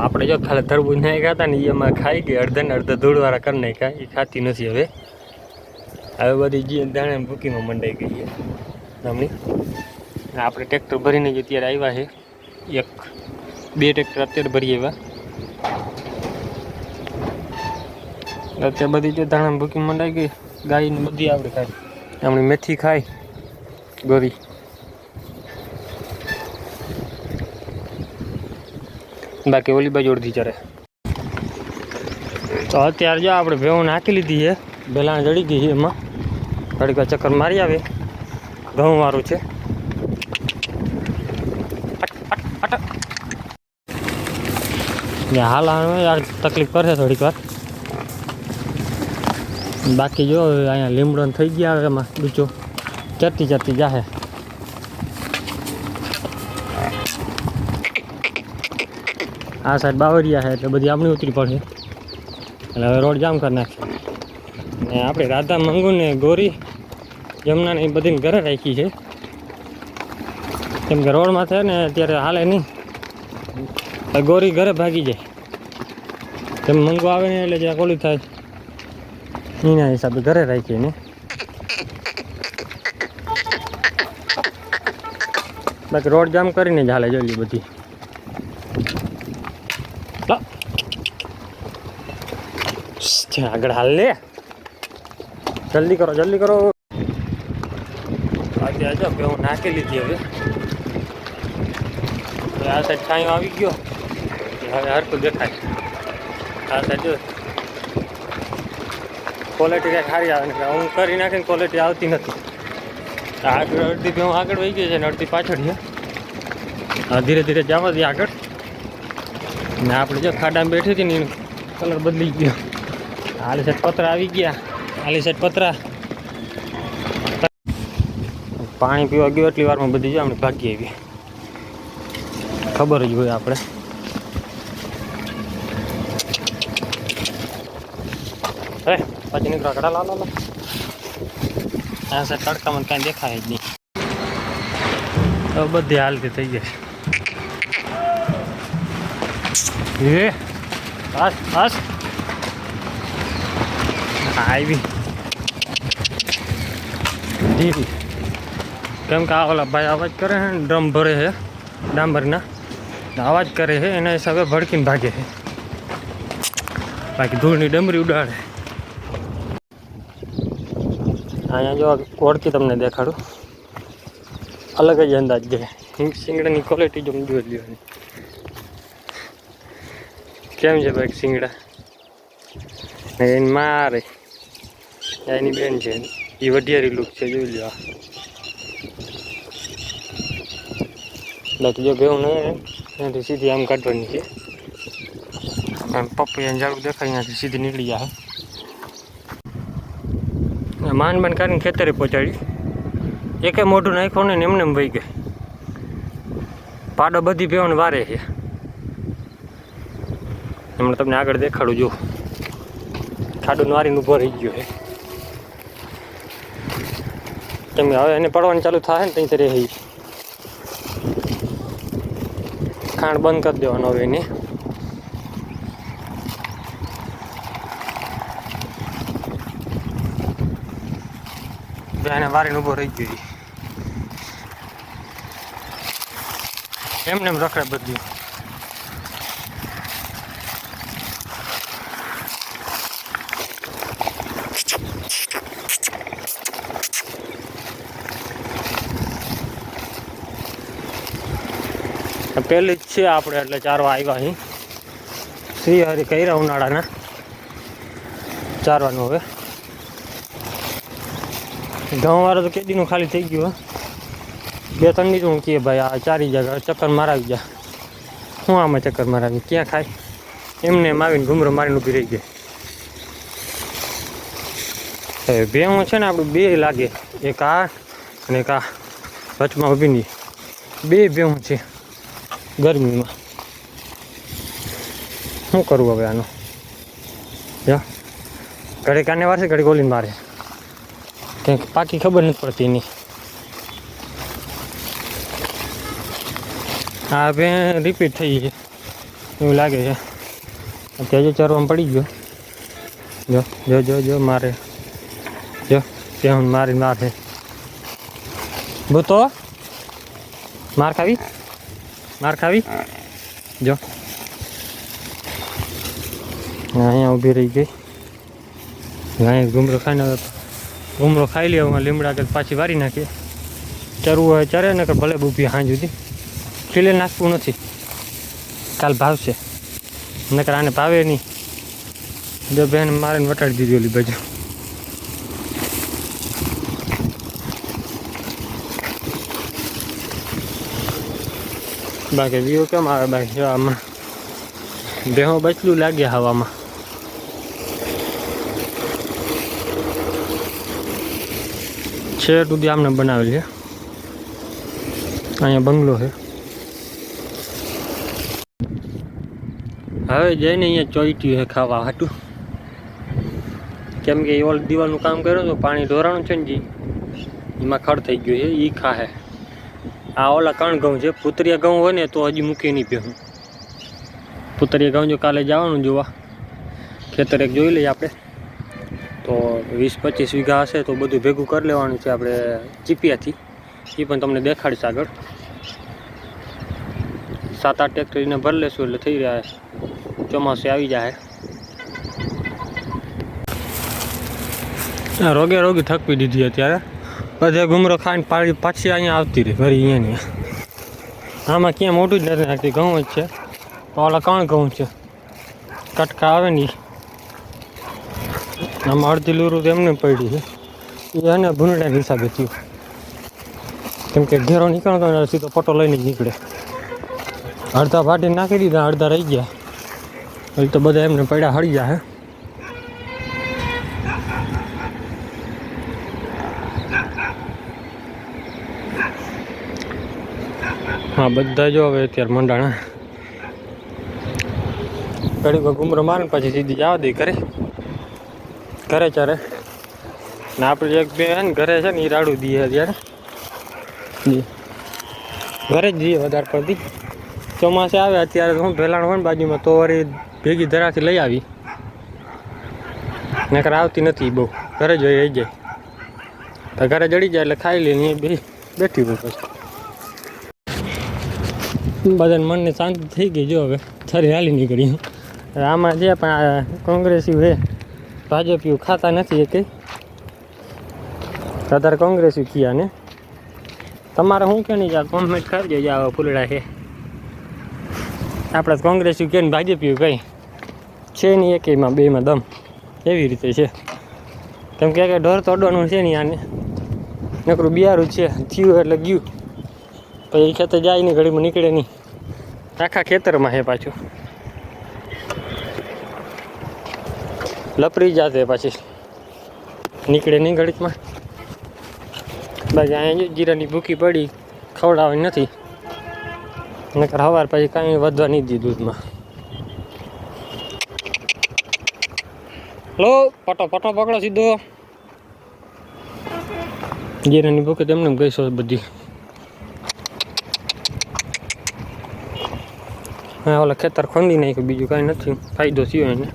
આપણે જો ખાલી તરબૂજ નાઈ ખાતા ને એ એમાં ખાઈ ગઈ. અડધે ને અડધા ધૂળવાળા કરી નાખ્યા. એ ખાતી નથી હવે. હવે બધી જે દાણે ભૂકીમાં મંડાઈ ગઈ છે. આપણે ટ્રેક્ટર ભરીને જ અત્યારે આવ્યા છે. એક, બે ટ્રેક્ટર અત્યારે ભરી આવ્યા અત્યારે બધી જે દાણા ભૂકી મંડાઈ ગઈ. ગાયને બધી આપણે ખાઈ હમણાં મેથી ખાય. ગોરી. બાકી ઓલી બાજુ અડધી ચરે. તો અત્યારે જો આપણે ભેવું નાખી લીધી છે. ભેલાણ જડી ગઈ છે એમાં. ઘડીક ચક્કર મારી આવે. ઘઉં વાળું છે. હાલ યાર તકલીફ કરશે થોડીક વાર. બાકી જો અહીંયા લીમડો થઈ ગયા એમાં, બીજો. ચરતી ચરતી જાહે. આ સાઈડ બાવરિયા છે, એટલે બધી આપણી ઉતરી પડશે. એટલે હવે રોડ જામ કરી નાખશે. ને આપણે રાધા મંગુ ને ગોરી જમનાને એ બધી ઘરે રાખી છે. કેમ કે રોડમાં છે ને, અત્યારે હાલે નહીં. ગોરી ઘરે ભાગી જાય. તેમ મંગુ આવે ને એટલે જ્યાં કોલી થાય. એના હિસાબે ઘરે રાખીએ ને. બાકી રોડ જામ કરીને જ હાલે જોઈ બધી. છે. આગળ હાલ લે. જલ્દી કરો જલ્દી કરો. આજે આજે હવે હું નાખી લીધી હવે. આ સાઈડ છાંયો આવી ગયો. હવે હરકું દેખાય. આ સાઈડ જો ક્વોલિટી કાંઈ સારી આવે ને હું કરી નાખીને ક્વોલિટી આવતી નથી. આગળ અડધી હું આગળ વહી ગઈ છે ને અડધી પાછળ છે. હા ધીરે ધીરે જવા દઈએ આગળ. ને આપણે જો ખાડામાં બેઠી હતી ને કલર બદલી ગયો. હાલી સાઈડ પતરા આવી ગયા. હાલી સાઈડ પતરા. પાણી પીવા ગયો એટલી વારમાં બધી જો ભાગી આવી. ખબર જ હોય આપણે. હે, પછી નીકળો કડા લા લા આ સાઈડ તડકામાં કાંઈ દેખાય જ નહીં. તો બધી હાલતી થઈ જાય એ બસ બસ. આવી ધીરી કેમ કે આ ઓલા ભાઈ અવાજ કરે છે ને, ડ્રમ ભરે છે, ડાંબરના. અવાજ કરે છે, એના હિસાબે ભડકીને ભાગે છે. બાકી ધૂળની ડમરી ઉડાડે. અહીંયા જો ઓળખી તમને દેખાડું. અલગ જ અંદાજ છે. સિંગડાની ક્વોલિટી જો જોઈ કેમ છે ભાઈ સિંગડા ને મારે. એની બેન છે. એ વઢિયારી લુક છે, જોઈ લો. બાકી જો ભેવું નહીં ત્યાંથી સીધી આમ કાઢવાની છે. આમ પપૈયાને ઝાડું દેખાય ત્યાંથી સીધી નીકળી જાય. માન માન કરીને ખેતરે પહોંચાડી. એકે મોઢું નાખ્યો ને એમને એમ વહી ગઈ પાડો બધી ભેવણ વારે છે. એમણે તમને આગળ દેખાડું જો ખાડું વારીને ઊભો રહી ગયો છે. કેમ હવે એને પડવાનું ચાલુ થાય ને ત્યાંથી રહી ખાંડ બંધ કરી દેવાનો હવે એને. એને વારીને ઊભો રહી ગયો. એમને એમ રખડે બધું. પહેલી જ છે આપણે, એટલે ચારવા આવ્યા અહીં શ્રી હરિ કર્યા ઉનાળાના. ચારવાનું હવે. ઘઉં વાળો તો કેદીનું ખાલી થઈ ગયું. બે ત્રણ દીધું હું કહીએ ભાઈ, આ ચારી જગ્યા ચક્કર મારાવી જા. હું આમાં ચક્કર મારાવી? ક્યાં ખાય? એમને એમ આવીને ઘૂમરો મારીને ઊભી રહી ગઈ. ભેહું છે ને આપણું બે લાગે, એક આ અને એક આ વચમાં ઊભી બે ભેહું છે. ગરમીમાં. શું કરવું હવે આનું? જો. ઘડી કાને વારસે ઘડી ગોલીને મારે. કંઈક પાકી ખબર નથી પડતી એની. હા બે રિપીટ થઈ છે એવું લાગે છે. ત્યાં જો ચરવામાં પડી ગયો. જો જો જો જો, મારે. જો, ત્યાં મારી મારે ભૂતો, માર ખાવી? માર ખાવી? જો. અહીંયા ઊભી રહી ગઈ. અહીંયા ગુમરો ખાઈને ઘૂમરો ખાઈ લે હું લીમડા કે પાછી વારી નાખીએ. ચરવું હોય ચરે ને ભલે બૂભી હાંજ સુધી. ખીલે નાખવું નથી. કાલ ભાવશે. નકર આને ભાવે નહીં. જો બેન મારીને વટાડી દીધી ઓલી બાજુ. બાકી વ્યૂ કેમ આવે બાકી આમાં? દેહો બચલું લાગે હવામાં. છે સુધી આમને બનાવેલ છે. અહીંયા બંગલો છે. હવે જઈને અહીંયા ચોઈટ્યું છે ખાવા હાટું. કેમ કે એ ઓલ દીવાલનું કામ કર્યું તો પાણી ઢોરાણું છે ને જી. એમાં ખડ થઈ ગયું છે એ ખાહે. આ ઓલા કણ ઘઉં છે, પુતરિયા ઘઉં હોય ને તો હજી મૂકી નહીં પીવું પુતરિયા ઘઉં જો કાલે જવાનું જોવા. ખેતર એક જોઈ લઈએ આપણે. તો વીસ પચીસ વીઘા હશે તો બધું ભેગું કરી લેવાનું છે આપણે ચીપિયાથી. એ પણ તમને દેખાડીશ આગળ. સાત આઠ ટ્રેક્ટરીને ભરી લેશું એટલે થઈ રહ્યા ચોમાસે આવી જાય. રોગે રોગી થકવી દીધી અત્યારે. બધે ગુમરો ખાઈને પાડી પાછી અહીંયા આવતી રહી, ફરી અહીંયાની. આમાં ક્યાં મોટું જ નથી નાખતી ઘઉં જ છે. ઓલા કણ ઘઉં છે? કટકા આવે ને આમાં અડધી લૂરું તો એમને પડી છે. એ એને ભૂંડા હિસાબે થયું. કેમ કે ઘેરો નીકળતો ને સીધો પટો લઈને નીકળે. અડધા ફાટી નાખી દીધા, અડધા રહી ગયા. એટલે તો બધા એમને પડ્યા હળી ગયા હે. હા, બધા જો હવે અત્યારે મંડાણા. ઘડીક ઘુમરો મારે ને પછી સીધી જવા દે ઘરે. ઘરે ચારે ને આપણે એક બે ને ઘરે છે ને એ રાડું દઈએ અત્યારે. ઘરે જ જઈએ વધારે પડતી. ચોમાસે આવે અત્યારે હું ભેલાણ હોય ને બાજુમાં તો વળી ભેગી ધરાથી લઈ આવી. નકર આવતી નથી બહુ. ઘરે જ રહી જાય. તો ઘરે જડી જાય એટલે ખાઈ લઈને બે બેઠી હોય પછી. બધાને મનને શાંતિ થઈ ગઈ. જો હવે થરી હાલી નીકળી આમાં જે પણ આ કોંગ્રેસી હે ભાજપીઓ ખાતા નથી કંઈ વધારે કોંગ્રેસી કિયા ને. તમારે શું કે નહીં કોમેન્ટ કરી દેજો આવા ફૂલડા છે. આપણે કોંગ્રેસી કે ને ભાજપીઓ કંઈ છે નહીં એકેયમાં બેમાં દમ. એવી રીતે છે. કેમ કે કે ઢોર તોડવાનું છે નહીં આને. નકરું બિયારું છે, થયું એટલે ગયું. પછી ખેતર જાય નહીં, ઘડીમાં નીકળે નહીં. આખા ખેતરમાં છે પાછું. લપરી જાતે પાછી. નીકળે નહીં ઘડીકમાં. બાકી અહીંયા જીરાની ભૂકી પડી, ખવડાવવાની નથી. નકર સવાર પછી કાંઈ વધવા નહીં દીધું દૂધમાં. લો પટો પટો પકડો સીધો. જીરાની ભૂકી તેમને ગઈ છો બધી. હા ઓલા ખેતર ખોંદી નાખ્યું બીજું કાંઈ નથી. ફાયદો થયો એને.